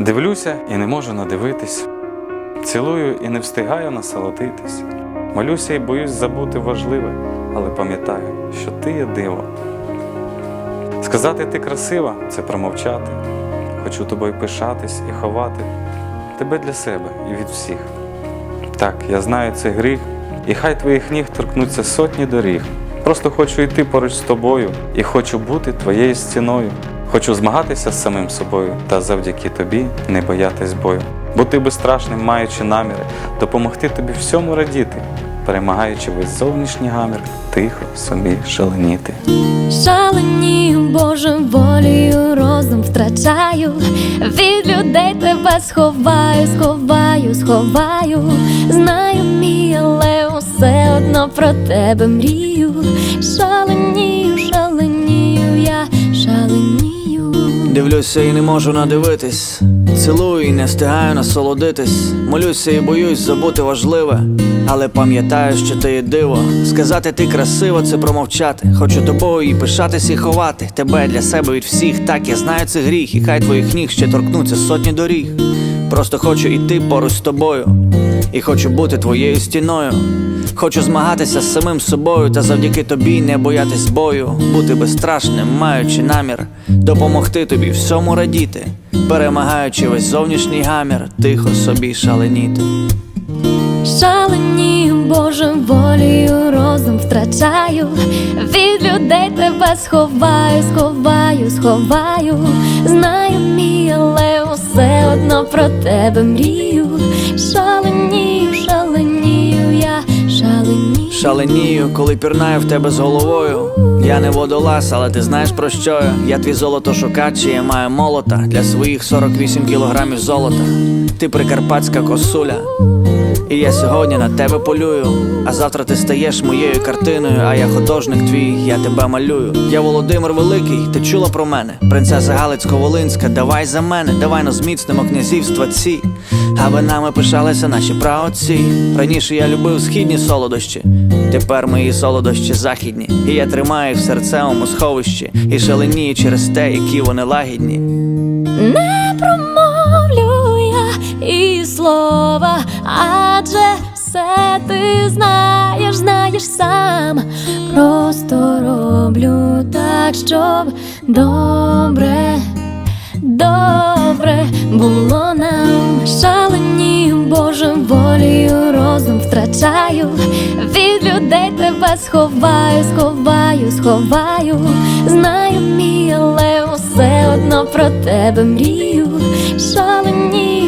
Дивлюся і не можу надивитись. Цілую і не встигаю насолодитись. Молюся і боюсь забути важливе, але пам'ятаю, що ти є диво. Сказати ти красива це промовчати. Хочу тобою пишатись і ховати тебе для себе і від всіх. Так, я знаю це гріх, і хай твоїх ніг торкнуться сотні доріг. Просто хочу йти поруч з тобою і хочу бути твоєю стіною. Хочу змагатися з самим собою та завдяки тобі не боятись бою. Бути безстрашним, маючи наміри, допомогти тобі всьому радіти, перемагаючи весь зовнішній гамір, тихо собі шаленіти. Шаленію Божим волею розум втрачаю, від людей тебе сховаю, сховаю, сховаю. Знаю усе про тебе мрію. Шаленію, шаленію, я шаленію. Дивлюся і не можу надивитись. Цілую і не встигаю насолодитись. Молюся і боюсь забути важливе. Але пам'ятаю, що ти є диво. Сказати ти красиво, це промовчати. Хочу тобою і пишатись і ховати. Тебе для себе від всіх. Так я знаю це гріх, і хай твоїх ніг ще торкнуться сотні доріг. Просто хочу йти поруч з тобою. І хочу бути твоєю стіною. Хочу змагатися з самим собою та завдяки тобі не боятись бою, бути безстрашним, маючи намір, допомогти тобі всьому радіти, перемагаючи весь зовнішній гамір, тихо собі шаленіти. Шаленію Божим волею розум втрачаю, від людей тебе сховаю, сховаю, сховаю. Знаю мій, але усе одно про тебе мрію. Шаленію. Коли пірнаю в тебе з головою. Я не водолаз, але ти знаєш про що я. Я твій золото шукач, і я маю молота для своїх 48 кілограмів золота. Ти прикарпатська косуля. І я сьогодні на тебе полюю. А завтра ти стаєш моєю картиною, а я художник твій, я тебе малюю. Я Володимир Великий, ти чула про мене? Принцеса Галицько-Волинська, давай за мене, давай но зміцнимо князівства ці. Аби нами пишалися наші праотці. Раніше я любив східні солодощі, тепер мої солодощі західні. І я тримаю їх в серцевому сховищі і шаленію через те, які вони лагідні. Не і слова, адже все ти знаєш, знаєш сам. Просто роблю так, щоб добре, добре було нам. Шаленію Божим волею розум втрачаю, від людей тебе сховаю, сховаю, сховаю. Знаю мій, але усе одно про тебе мрію. Шалені